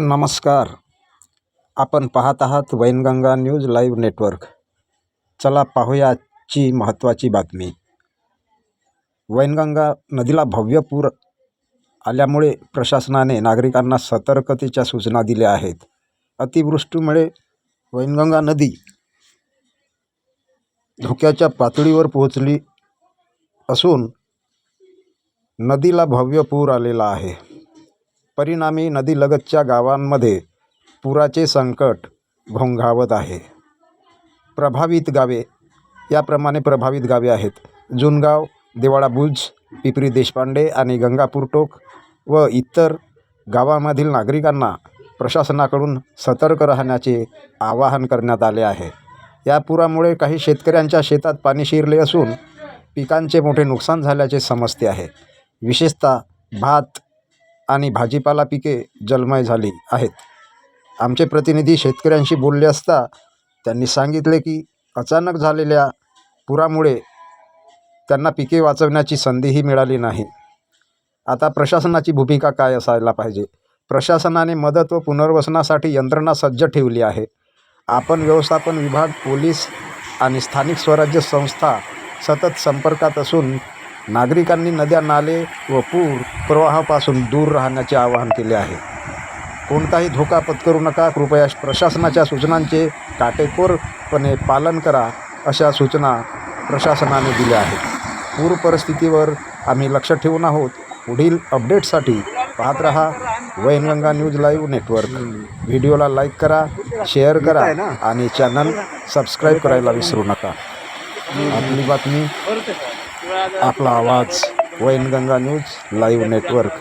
नमस्कार. आपण पाहत आहात वैनगंगा न्यूज लाईव्ह नेटवर्क. चला पाहूया आजची महत्त्वाची बातमी. वैनगंगा नदीला भव्य पूर आल्यामुळे प्रशासनाने नागरिकांना सतर्कतेच्या सूचना दिल्या आहेत. अतिवृष्टीमुळे वैनगंगा नदी धोक्याच्या पातळीवर पोहोचली असून नदीला भव्य पूर आलेला आहे. परिणामी नदीलगतच्या गावांमध्ये पुराचे संकट घोंघावत आहे. प्रभावित गावे याप्रमाणे प्रभावित गावे आहेत. जुनगाव देवाळा बुज पिपरी देशपांडे आणि गंगापूर टोक व इतर गावामधील नागरिकांना प्रशासनाकडून सतर्क राहण्याचे आवाहन करण्यात आले आहे. या पुरामुळे काही शेतकऱ्यांच्या शेतात पाणी शिरले असून पिकांचे मोठे नुकसान झाल्याचे समजते आहे. विशेषतः भात आणि भाजीपाला पिके जलमय झाली आहेत. आमचे प्रतिनिधी शेतकऱ्यांशी बोलले असता त्यांनी सांगितले की अचानक झालेल्या पुरामुळे त्यांना पिके वाचवण्याची संधीही मिळाली नाही. आता प्रशासनाची भूमिका काय असायला पाहिजे? प्रशासनाने मदत व पुनर्वसनासाठी यंत्रणा सज्ज ठेवली आहे. आपण व्यवस्थापन विभाग पोलीस आणि स्थानिक स्वराज्य संस्था सतत संपर्कात असून नागरिकांनी नद्या नाले व पूर प्रवाहापासून दूर राहण्याचे आवाहन केले आहे. कोणताही धोका पत्करू नका. कृपया प्रशासनाच्या सूचनांचे काटेकोरपणे पालन करा अशा सूचना प्रशासनाने दिल्या आहेत. पूर परिस्थितीवर आम्ही लक्ष ठेवून आहोत. पुढील अपडेटसाठी पाहत रहा वैनगंगा न्यूज लाईव्ह नेटवर्क. व्हिडिओला लाईक करा शेअर करा आणि चॅनल सबस्क्राईब करायला विसरू नका. आपली बातमी आपला आवाज वैनगंगा न्यूज लाईव्ह नेटवर्क